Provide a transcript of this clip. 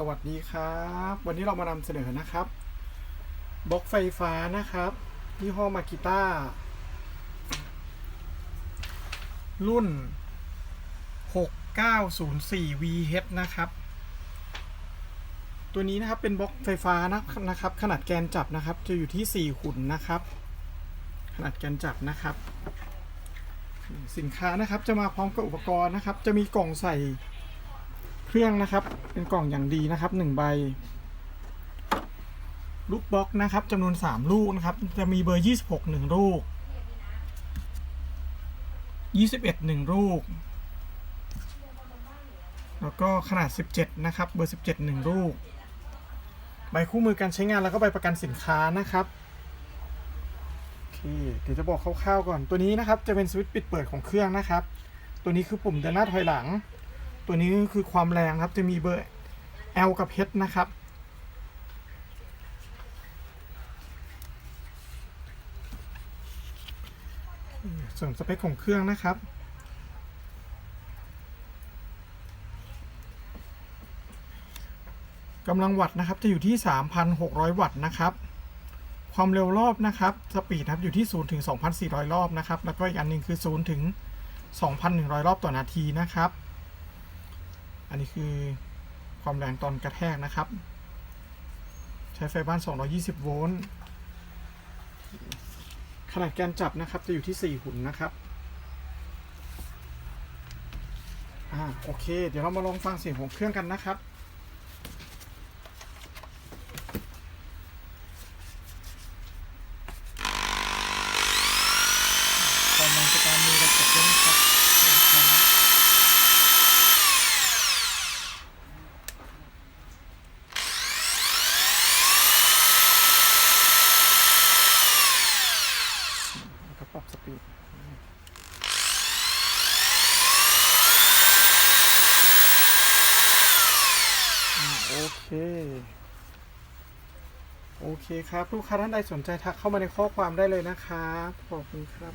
สวัสดีครับ วันนี้เรามานำเสนอนะครับบล็อกไฟฟ้านะครับยี่ห้อมากิต้ารุ่น 6904 VH นะครับ ตัวนี้นะครับเป็นบล็อกไฟฟ้านะนะครับ ขนาดแกนจับนะครับ จะอยู่ที่ 4 ขุนนะครับ ขนาดแกนจับนะครับ สินค้านะครับจะมาพร้อมกับอุปกรณ์นะครับ จะมีกล่องใส่ เครื่องนะครับ เป็นกล่องอย่างดีนะครับหนึ่งใบ ลูกบล็อกนะครับจำนวน 3 ลูกนะครับ จะมีเบอร์ 26 1 ลูก 21 1 ลูก แล้วก็ขนาด 17 นะครับ เบอร์ 17 1 ลูก ใบคู่มือการใช้งานแล้วก็ใบประกันสินค้านะครับโอเคเดี๋ยวจะบอกคร่าวๆก่อน ตัวนี้นะครับจะเป็นสวิตช์ปิดเปิดของเครื่องนะครับ ตัวนี้คือปุ่มเดินหน้าถอยหลัง ตัวนี้คือความแรงครับจะมีเบอร์ L กับ H นะครับ ส่วนสเปคของเครื่องนะครับกำลังวัตต์นะครับจะอยู่ที่ 3,600 วัตต์นะครับ ความเร็วรอบนะครับ สปีดครับอยู่ที่ 0 ถึง 2,400 รอบนะครับ แล้วก็อีกอันหนึ่งคือ 0 ถึง 2,100 รอบต่อนาทีนะครับ อันนี้คือความแรงตอนกระแทกนะครับ ใช้ไฟบ้าน 220 โวลต์ ขนาดแกนจับนะครับจะอยู่ที่ 4 หุ่นนะครับ อ่า โอเค เดี๋ยวเรามาลองฟังเสียงของเครื่องกันนะครับ โอเค โอเคครับ ลูกค้าท่านใดสนใจทักเข้ามาในข้อความได้เลยนะครับ ขอบคุณครับ